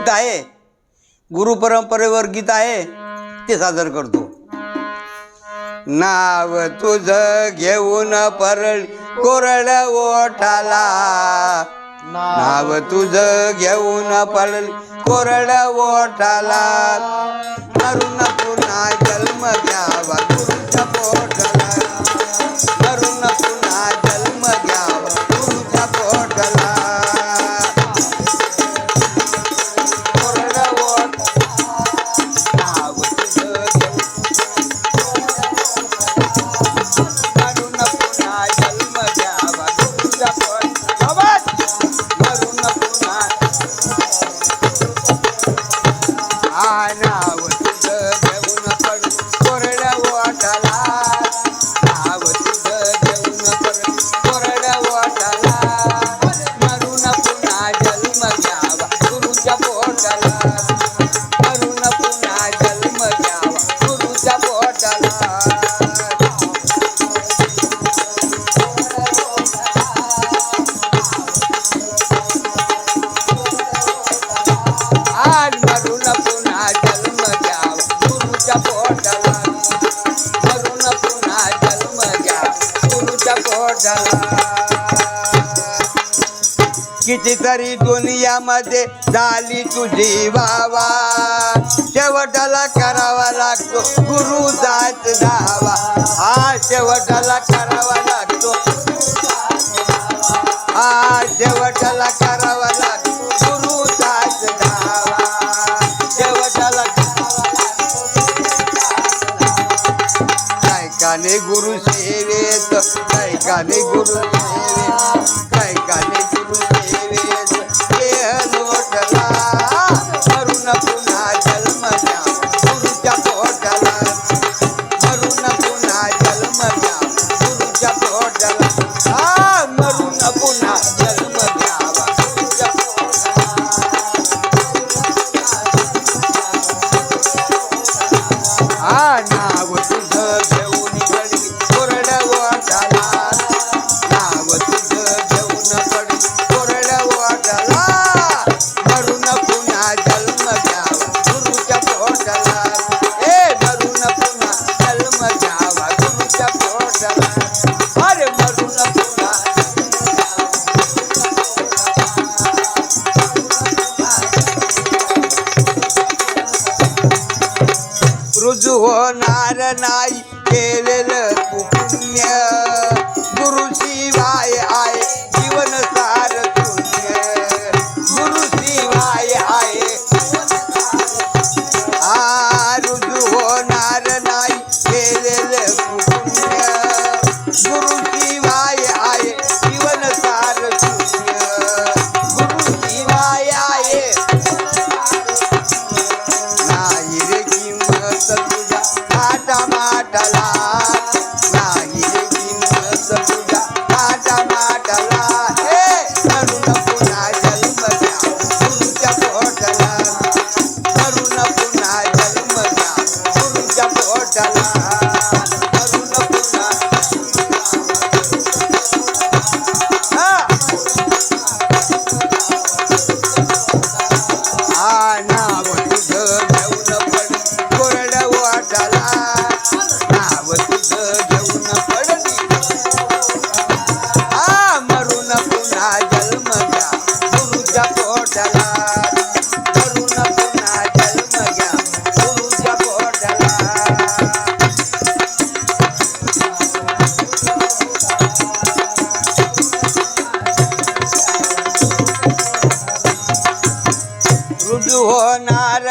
गीत आहे. गुरुपरंपरेवर गीत आहे. ते सादर करतो. नाव तुझ घेऊन परळ कोरड ओठाला. नाव तुझ घेऊन परळ कोरड ओठाला. तरुण पुन्हा जन्म घ्यावा. गुरुच्या पोटाला. करून कितीतरी दुनियामध्ये झाली तुझी बाबा शेवटाला करावा लागतो गुरु जात धावा काने गुरु सेवेत नाही काने गुरु सेवेत होणार नाही केलेलं पुण्य.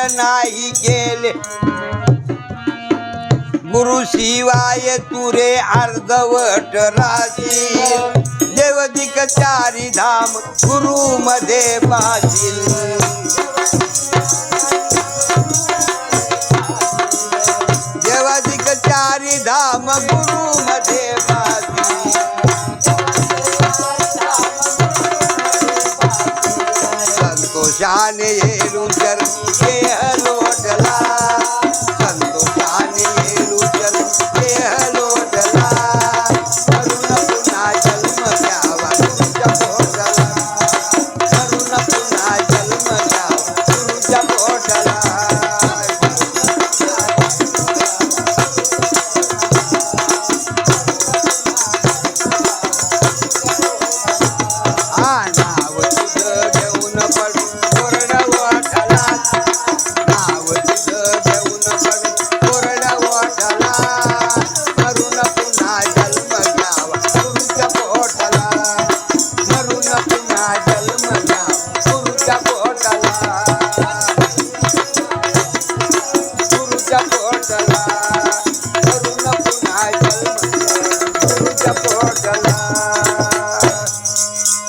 नाही केले गुरु शिवाय तुरे अर्धवट राहतील देवदिक चारी धाम गुरु मध्ये देवाधिक चारी धाम गुरु मध्ये संतोषाने cócala.